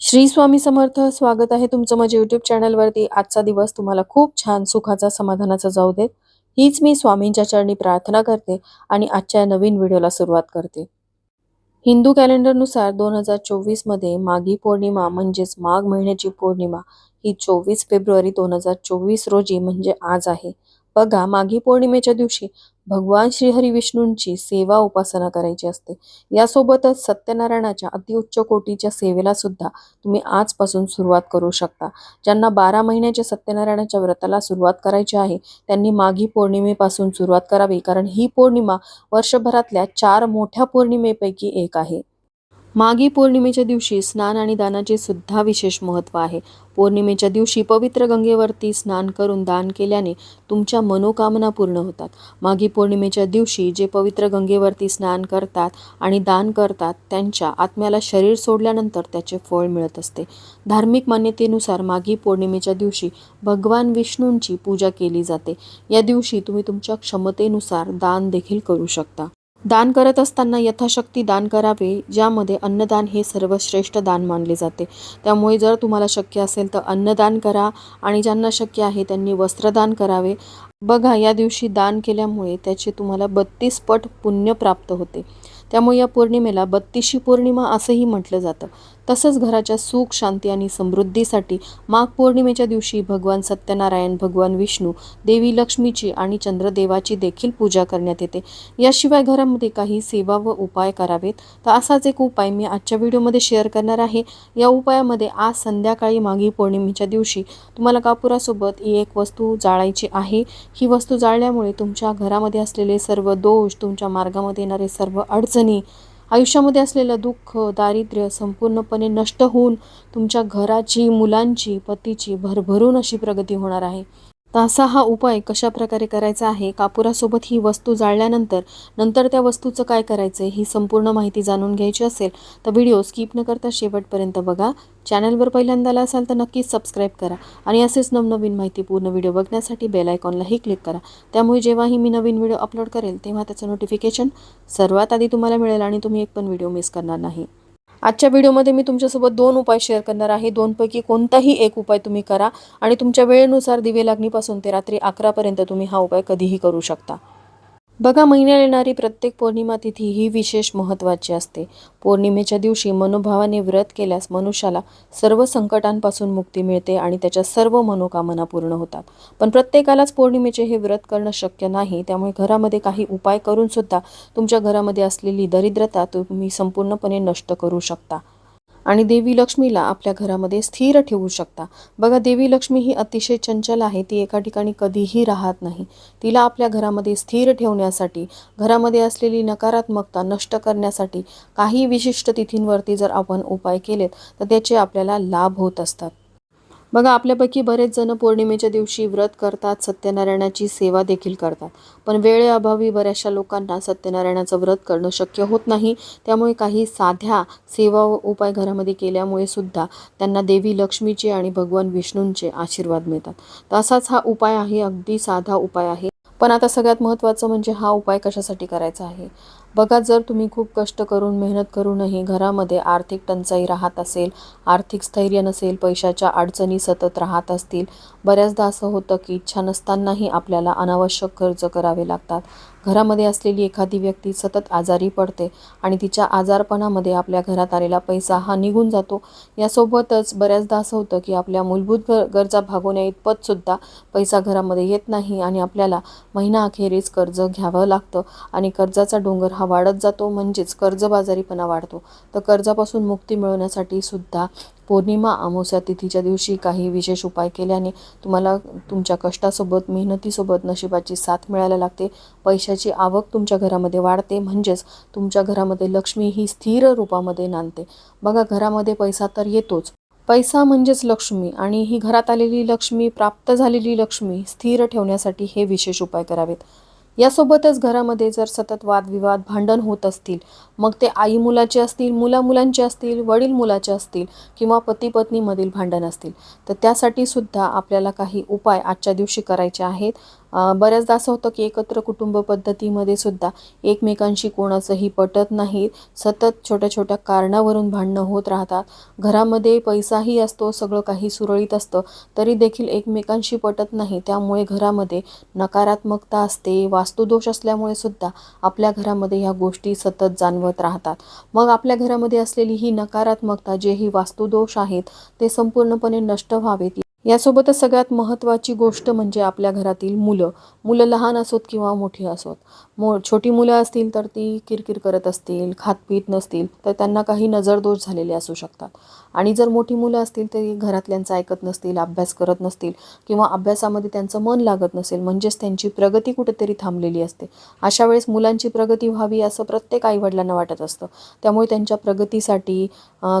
श्री स्वामी समर्थ स्वागत आहे तुमचं माझ्या युट्यूब चॅनलवरती आजचा दिवस तुम्हाला खूप छान सुखाचा समाधानाचा जाऊ देत. हीच मी स्वामींच्या चरणी प्रार्थना करते आणि आजच्या नवीन व्हिडिओला सुरुवात करते. हिंदू कॅलेंडरनुसार दोन हजार चोवीसमध्ये माघी पौर्णिमा म्हणजेच माघ महिन्याची पौर्णिमा ही चोवीस फेब्रुवारी दोन हजार चोवीस रोजी म्हणजे आज आहे. बघा माघी पौर्णिमेच्या दिवशी भगवान श्रीहरी विष्णूंची सेवा उपासना करायची असते. यासोबतच सत्यनारायणाच्या अतिउच्च कोटीच्या सेवेला सुद्धा तुम्ही आजपासून सुरुवात करू शकता. ज्यांना बारा महिन्याच्या सत्यनारायणाच्या व्रताला सुरुवात करायची आहे त्यांनी माघी पौर्णिमेपासून सुरुवात करावी. कारण ही पौर्णिमा वर्षभरातल्या चार मोठ्या पौर्णिमेपैकी एक आहे. माघी पौर्णिमेच्या दिवशी स्नान आणि दानाचे सुद्धा विशेष महत्त्व आहे. पौर्णिमेच्या दिवशी पवित्र गंगेवरती स्नान करून दान केल्याने तुमच्या मनोकामना पूर्ण होतात. माघी पौर्णिमेच्या दिवशी जे पवित्र गंगेवरती स्नान करतात आणि दान करतात त्यांच्या आत्म्याला शरीर सोडल्यानंतर त्याचे फळ मिळत असते. धार्मिक मान्यतेनुसार माघी पौर्णिमेच्या दिवशी भगवान विष्णूंची पूजा केली जाते. या दिवशी तुम्ही तुमच्या क्षमतेनुसार दान देखील करू शकता. दान करत असताना यथाशक्ती दान करावे ज्यामध्ये अन्नदान हे सर्वश्रेष्ठ दान मानले जाते. त्यामुळे जर तुम्हाला शक्य असेल तर अन्नदान करा आणि ज्यांना शक्य आहे त्यांनी वस्त्रदान करावे. बघा या दिवशी दान केल्यामुळे त्याचे तुम्हाला बत्तीस पट पुण्य प्राप्त होते. त्यामुळे या पौर्णिमेला बत्तीशी पौर्णिमा असंही म्हटलं जातं. तसंच घराच्या सुख शांती आणि समृद्धीसाठी माघ पौर्णिमेच्या दिवशी भगवान सत्यनारायण भगवान विष्णू देवी लक्ष्मीची आणि चंद्रदेवाची देखील पूजा करण्यात येते. याशिवाय घरामध्ये काही सेवा व उपाय करावेत. तर असाच एक उपाय मी आजच्या व्हिडिओमध्ये शेअर करणार आहे. या उपायामध्ये आज संध्याकाळी माघी पौर्णिमेच्या दिवशी तुम्हाला कापुरासोबत ही एक वस्तू जाळायची आहे. ही वस्तू जाळल्यामुळे तुमच्या घरामध्ये असलेले सर्व दोष तुमच्या मार्गामध्ये येणारे सर्व अडचणी आयुष्यामध्ये असलेलं दुःख दारिद्र्य संपूर्णपणे नष्ट होऊन तुमच्या घराची मुलांची पतीची भरभरून अशी प्रगती होणार आहे. तासा हा उपाय कशा प्रकारे करायचा आहे? कापुरासोबत ही वस्तू जाळल्यानंतर नंतर त्या वस्तूचं काय करायचं? ही संपूर्ण माहिती जाणून घ्यायची असेल तर व्हिडिओ स्किप न करता शेवटपर्यंत बघा. चॅनलवर पहिल्यांदा आला असाल तर नक्कीच सबस्क्राईब करा आणि असेच नवनवीन माहिती पूर्ण व्हिडिओ बघण्यासाठी बेल आयकॉनलाही क्लिक करा. त्यामुळे जेव्हाही मी नवीन व्हिडिओ अपलोड करेल तेव्हा त्याचं नोटिफिकेशन सर्वात आधी तुम्हाला मिळेल आणि तुम्ही एक पण व्हिडिओ मिस करणार नाही. आजच्या व्हिडिओमध्ये मी तुमच्यासोबत दोन उपाय शेअर करणार आहे. दोनपैकी कोणताही एक उपाय तुम्ही करा आणि तुमच्या वेळेनुसार दिवे लागणीपासून ते रात्री अकरापर्यंत तुम्ही हा उपाय कधीही करू शकता. बघा महिन्याला येणारी प्रत्येक पौर्णिमा तिथी ही विशेष महत्त्वाची असते. पौर्णिमेच्या दिवशी मनोभावाने व्रत केल्यास मनुष्याला सर्व संकटांपासून मुक्ती मिळते आणि त्याच्या सर्व मनोकामना पूर्ण होतात. पण प्रत्येकालाच पौर्णिमेचे हे व्रत करणं शक्य नाही त्यामुळे घरामध्ये काही उपाय करूनसुद्धा तुमच्या घरामध्ये असलेली दरिद्रता तुम्ही संपूर्णपणे नष्ट करू शकता. आणि देवी लक्ष्मीला आपल्या घरामध्ये स्थिर ठेवू शकता. बघा देवी लक्ष्मी ही अतिशय चंचल आहे. ती एका ठिकाणी कधीही राहत नाही. तिला आपल्या घरामध्ये स्थिर ठेवण्यासाठी घरामध्ये असलेली नकारात्मकता नष्ट करण्यासाठी काही विशिष्ट तिथींवरती जर आपण उपाय केलेत तर त्याचे आपल्याला लाभ होत असतात. बघा आपल्यापैकी बरेच जण पौर्णिमेच्या दिवशी व्रत करतात सत्यनारायणाची सेवा देखील करतात. पण वेळेअभावी बऱ्याचशा लोकांना सत्यनारायणाचं व्रत करणं शक्य होत नाही. त्यामुळे काही साध्या सेवा व उपाय घरामध्ये केल्यामुळे सुद्धा त्यांना देवी लक्ष्मीचे आणि भगवान विष्णूंचे आशीर्वाद मिळतात. तसाच हा उपाय आहे अगदी साधा उपाय आहे. पण आता सगळ्यात महत्त्वाचं म्हणजे हा उपाय कशासाठी करायचा आहे? बघा जर तुम्ही खूप कष्ट करून मेहनत करूनही घरामध्ये आर्थिक टंचाई राहत असेल आर्थिक स्थैर्य नसेल पैशाच्या अडचणी सतत राहत असतील बऱ्याचदा असं होतं की इच्छा नसतानाही आपल्याला अनावश्यक खर्च करावे लागतात. घरामध्ये असलेली एखादी व्यक्ती सतत आजारी पडते आणि तिच्या आजारपणामध्ये आपल्या घरात आलेला पैसा हा निघून जातो. यासोबतच बऱ्याचदा असं होतं की आपल्या मूलभूत गरजा भागवण्या इतपतसुद्धा पैसा घरामध्ये येत नाही आणि आपल्याला महिना अखेरीस कर्ज घ्यावं लागतं आणि कर्जाचा डोंगर हा वाढत जातो म्हणजेच कर्जबाजारीपणा वाढतो. तर कर्जापासून मुक्ती मिळवण्यासाठी सुद्धा पौर्णिमा अमावस्या तिथीच्या दिवशी काही विशेष उपाय केल्याने तुम्हाला तुमच्या कष्टासोबत मेहनतीसोबत नशिबाची साथ मिळायला लागते. पैशाची आवक तुमच्या घरामध्ये वाढते म्हणजेच तुमच्या घरामध्ये लक्ष्मी ही स्थिर रूपामध्ये नांदते. बघा घरामध्ये पैसा तर येतोच. पैसा म्हणजेच लक्ष्मी आणि ही घरात आलेली लक्ष्मी प्राप्त झालेली लक्ष्मी स्थिर ठेवण्यासाठी हे विशेष उपाय करावेत. यासोबतच घरामध्ये जर सतत वादविवाद भांडण होत असतील मग ते आई मुलाचे असतील मुला मुलांचे असतील वडील मुलाचे असतील किंवा पती पत्नीमधील भांडण असतील. तर त्यासाठी सुद्धा आपल्याला काही उपाय आजच्या दिवशी करायचे आहेत. बऱ्याचदा असं होतं की एकत्र कुटुंब पद्धतीमध्ये सुद्धा एकमेकांशी कोणाचंही पटत नाही. सतत छोट्या छोट्या कारणावरून भांडणं होत राहतात. घरामध्ये पैसाही असतो सगळं काही सुरळीत असतं तरी देखील एकमेकांशी पटत नाही. त्यामुळे घरामध्ये नकारात्मकता असते वास्तुदोष असल्यामुळे सुद्धा आपल्या घरामध्ये ह्या गोष्टी सतत जाणवत राहतात. मग आपल्या घरामध्ये असलेली ही नकारात्मकता जे ही वास्तुदोष आहेत ते संपूर्णपणे नष्ट व्हावेत. यासोबतच सगळ्यात महत्त्वाची गोष्ट म्हणजे आपल्या घरातील मुलं. मुलं लहान असोत किंवा मोठी असोत. मो छोटी मुलं असतील तर ती किरकिर करत असतील खातपीत नसतील तर त्यांना काही नजरदोष झालेले असू शकतात. आणि जर मोठी मुलं असतील तरी घरातल्यांचं ऐकत नसतील अभ्यास करत नसतील किंवा अभ्यासामध्ये त्यांचं मन लागत नसेल म्हणजेच त्यांची प्रगती कुठेतरी थांबलेली असते. अशा वेळेस मुलांची प्रगती व्हावी असं प्रत्येक आईवडिलांना वाटत असतं. त्यामुळे त्यांच्या प्रगतीसाठी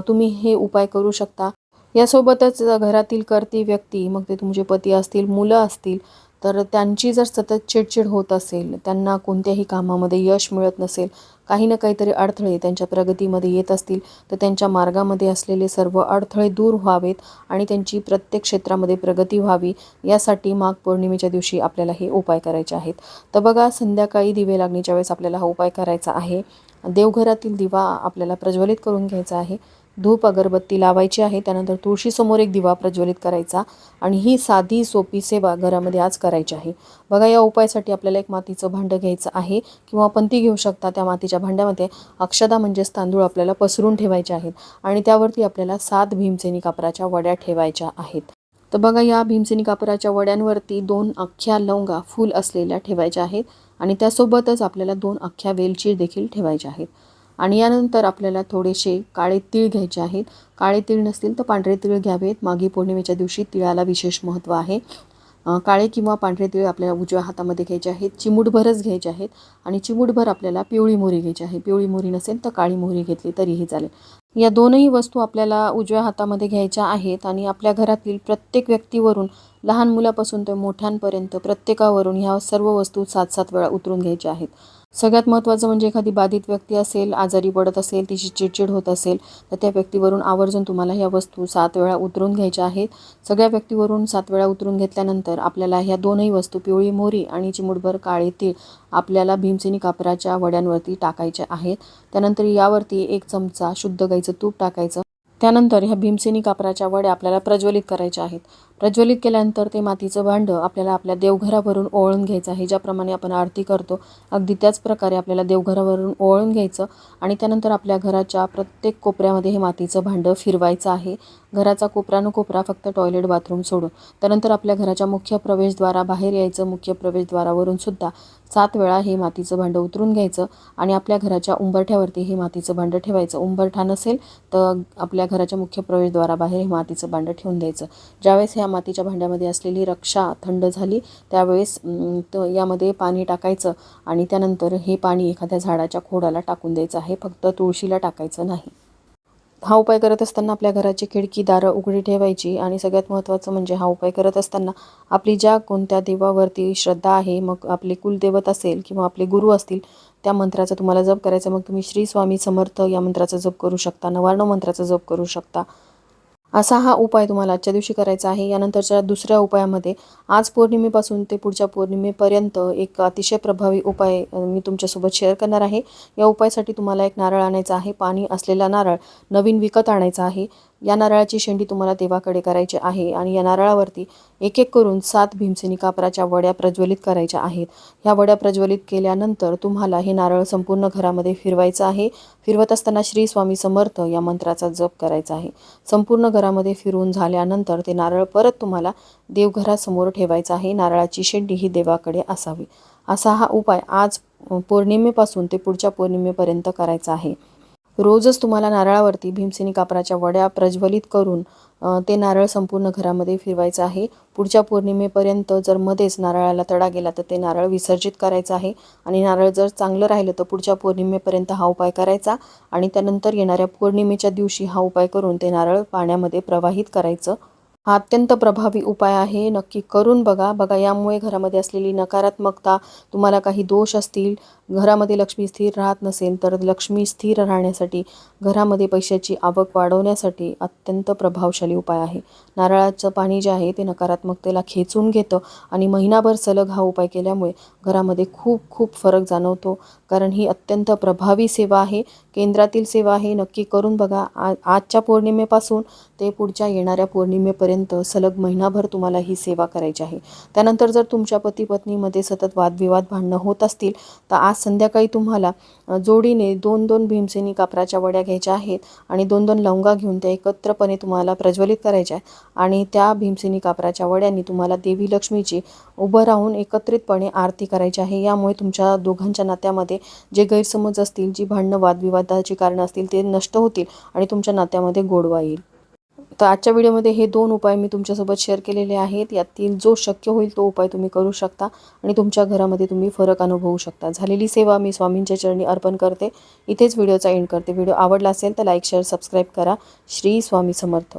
तुम्ही हे उपाय करू शकता. यासोबतच घरातील करती व्यक्ती मग ते तुमचे पती असतील मुलं असतील तर त्यांची जर सतत चिडचिड होत असेल त्यांना कोणत्याही कामामध्ये यश मिळत नसेल काही ना काहीतरी अडथळे त्यांच्या प्रगतीमध्ये येत असतील तर त्यांच्या मार्गामध्ये असलेले सर्व अडथळे दूर व्हावेत आणि त्यांची प्रत्येक क्षेत्रामध्ये प्रगती व्हावी यासाठी माघ पौर्णिमेच्या दिवशी आपल्याला हे उपाय करायचे आहेत. तर बघा संध्याकाळी दिवे लागण्याच्या वेळेस आपल्याला हा उपाय करायचा आहे. देवघरातील दिवा आपल्याला प्रज्वलित करून घ्यायचा आहे. धूप अगरबत्ती लावायची आहे. त्यानंतर तुळशीसमोर एक दिवा प्रज्वलित करायचा आणि ही साधी सोपी सेवा घरामध्ये आज करायची आहे. बघा या उपायासाठी आपल्याला एक मातीचं भांडं घ्यायचं आहे किंवा पंती घेऊ शकता. त्या मातीच्या भांड्यामध्ये अक्षदा म्हणजेच तांदूळ आपल्याला पसरून ठेवायचे आहेत आणि त्यावरती आपल्याला सात भीमसेनी कापराच्या वड्या ठेवायच्या आहेत. तर बघा या भीमसेनी कापराच्या वड्यांवरती दोन अख्ख्या लवंगा फूल असलेल्या ठेवायच्या आहेत आणि त्यासोबतच आपल्याला दोन अख्ख्या वेलची देखील ठेवायच्या आहेत. आणि यानंतर आपल्याला थोडेसे काळे तीळ घ्यायचे आहेत. काळे तीळ नसतील तर पांढरे तीळ घ्यावेत. मागी पौर्णिमेच्या दिवशी तिळाला विशेष महत्त्व आहे. काळे किंवा पांढरे तीळ आपल्याला उजव्या हातामध्ये घ्यायचे आहेत. चिमूटभरच घ्यायचे आहेत. आणि चिमूटभर आपल्याला पिवळी मोहरी घ्यायची आहे. पिवळी मोहरी नसेल तर काळी मोहरी घेतली तरीही चालेल. या दोनही वस्तू आपल्याला उजव्या हातामध्ये घ्यायच्या आहेत आणि आपल्या घरातील प्रत्येक व्यक्तीवरून लहान मुलापासून ते मोठ्यांपर्यंत प्रत्येकावरून ह्या सर्व वस्तू सात सात वेळा उतरून घ्यायच्या आहेत. सगळ्यात महत्त्वाचं म्हणजे एखादी बाधित व्यक्ती असेल आजारी पडत असेल तिची चिडचिड होत असेल तर त्या व्यक्तीवरून आवर्जून तुम्हाला ह्या वस्तू सात वेळा उतरून घ्यायच्या आहेत. सगळ्या व्यक्तीवरून सात वेळा उतरून घेतल्यानंतर आपल्याला ह्या दोनही वस्तू पिवळी मोहरी आणि चिमुटभर काळे तीळ आपल्याला भीमसेनी कापराच्या वड्यांवरती टाकायच्या आहेत. त्यानंतर यावरती एक चमचा शुद्ध गाईचं तूप टाकायचं. त्यानंतर ह्या भीमसेनी कापराच्या वड्या आपल्याला प्रज्वलित करायच्या आहेत. प्रज्वलित केल्यानंतर ते मातीचं भांडं आपल्याला आपल्या देवघरावरून ओळून घ्यायचं आहे ज्याप्रमाणे आपण आरती करतो. अगदी त्याच प्रकारे आपल्याला देवघरावरून ओळून घ्यायचं आणि त्यानंतर आपल्या घराच्या प्रत्येक कोपऱ्यामध्ये हे मातीचं भांडं फिरवायचं आहे. घराचा कोपरा न कोपरा फक्त टॉयलेट बाथरूम सोडून. त्यानंतर आपल्या घराच्या मुख्य प्रवेशद्वारा बाहेर यायचं मुख्य प्रवेशद्वारावरून सुद्धा सात वेळा हे मातीचं भांडं उतरून घ्यायचं आणि आपल्या घराच्या उंबरठ्यावरती हे मातीचं भांडं ठेवायचं. उंबरठा नसेल तर आपल्या घराच्या मुख्य प्रवेशद्वाराबाहेर हे मातीचं भांडं ठेवून द्यायचं. ज्यावेळेस ह्या मातीच्या भांड्यामध्ये असलेली रक्षा थंड झाली. त्यावेळेस यामध्ये पाणी टाकायचं आणि त्यानंतर हे पाणी एखाद्या झाडाच्या खोडाला टाकून द्यायचं आहे. फक्त तुळशीला टाकायचं नाही. हा उपाय करत असताना आपल्या घराची खिडकी दारं उघडी ठेवायची आणि सगळ्यात महत्त्वाचं म्हणजे हा उपाय करत असताना आपली ज्या कोणत्या देवावरती श्रद्धा आहे मग आपले कुलदेवत असेल किंवा आपले गुरु असतील त्या मंत्राचा तुम्हाला जप करायचा मग तुम्ही श्री स्वामी समर्थ या मंत्राचा जप करू शकता नवार्ण मंत्राचा जप करू शकता. असा हा उपाय तुम्हाला आजच्या दिवशी करायचा आहे. यानंतरच्या दुसऱ्या उपायामध्ये आज पौर्णिमेपासून ते पुढच्या पौर्णिमेपर्यंत एक अतिशय प्रभावी उपाय मी तुमच्यासोबत शेअर करणार आहे. या उपायासाठी तुम्हाला एक नारळ आणायचा आहे. पाणी असलेला नारळ नवीन विकत आणायचा आहे. या नारळाची शेंडी तुम्हाला देवाकडे करायची आहे आणि या नारळावरती एक एक करून सात भीमसेनी कापराच्या वड्या प्रज्वलित करायच्या आहेत. ह्या वड्या प्रज्वलित केल्यानंतर तुम्हाला हे नारळ संपूर्ण घरामध्ये फिरवायचं आहे. फिरवत असताना श्री स्वामी समर्थ या मंत्राचा जप करायचा आहे. संपूर्ण घरामध्ये फिरून झाल्यानंतर ते नारळ परत तुम्हाला देवघरासमोर ठेवायचं आहे. नारळाची शेंडी ही देवाकडे असावी. असा हा उपाय आज पौर्णिमेपासून ते पुढच्या पौर्णिमेपर्यंत करायचा आहे. रोजच तुम्हाला नारळावरती भीमसेनी कापराच्या वड्या प्रज्वलित करून ते नारळ संपूर्ण घरामध्ये फिरवायचं आहे. पुढच्या पौर्णिमेपर्यंत जर मध्येच नारळाला तडा गेला तर ते नारळ विसर्जित करायचं आहे. आणि नारळ जर चांगलं राहिलं तर पुढच्या पौर्णिमेपर्यंत हा उपाय करायचा आणि त्यानंतर येणाऱ्या पौर्णिमेच्या दिवशी हा उपाय करून ते नारळ पाण्यामध्ये प्रवाहित करायचं. हा अत्यंत प्रभावी उपाय आहे. नक्की करून बघा. बघा यामुळे घरामध्ये असलेली नकारात्मकता तुम्हाला काही दोष असतील घरामध्ये लक्ष्मी स्थिर राहत नसेल तर लक्ष्मी स्थिर राहण्यासाठी घरामध्ये पैशाची आवक वाढवण्यासाठी अत्यंत प्रभावशाली उपाय आहे. नारळाचं पाणी जे आहे ते नकारात्मकतेला खेचून घेतं आणि महिनाभर सलग हा उपाय केल्यामुळे घरामध्ये खूप खूप फरक जाणवतो. कारण ही अत्यंत प्रभावी सेवा आहे. केंद्रातील सेवा आहे नक्की करून बघा. आ आजच्या पौर्णिमेपासून ते पुढच्या येणाऱ्या पौर्णिमेपर्यंत सलग महिनाभर तुम्हाला ही सेवा करायची आहे. त्यानंतर जर तुमच्या पती पत्नीमध्ये सतत वादविवाद भांडणं होत असतील तर आज संध्याकाळी तुम्हाला जोडीने दोन दोन भीमसेनी कापराच्या वड्या घ्यायच्या आहेत आणि दोन दोन लवंगा घेऊन त्या एकत्रपणे तुम्हाला प्रज्वलित करायच्या आहेत. आणि त्या भीमसेनी कापराच्या वड्यांनी तुम्हाला देवी लक्ष्मीची उभं राहून एकत्रितपणे आरती करायची आहे. यामुळे तुमच्या दोघांच्या नात्यामध्ये जे गैरसमज असतील जी भांडणं वादविवादाची कारणं असतील ते नष्ट होतील आणि तुमच्या नात्यामध्ये गोडवा येईल. तर आजच्या व्हिडिओमध्ये हे दोन उपाय मी तुमच्यासोबत शेअर केलेले आहेत. यातील जो शक्य होईल तो उपाय तुम्ही करू शकता आणि तुमच्या घरामध्ये तुम्ही फरक अनुभवू शकता. झालेली सेवा मी स्वामींच्या चरणी अर्पण करते. इथेच व्हिडिओचा एंड करते. व्हिडिओ आवडला असेल तर लाईक शेअर सबस्क्राईब करा. श्री स्वामी समर्थ.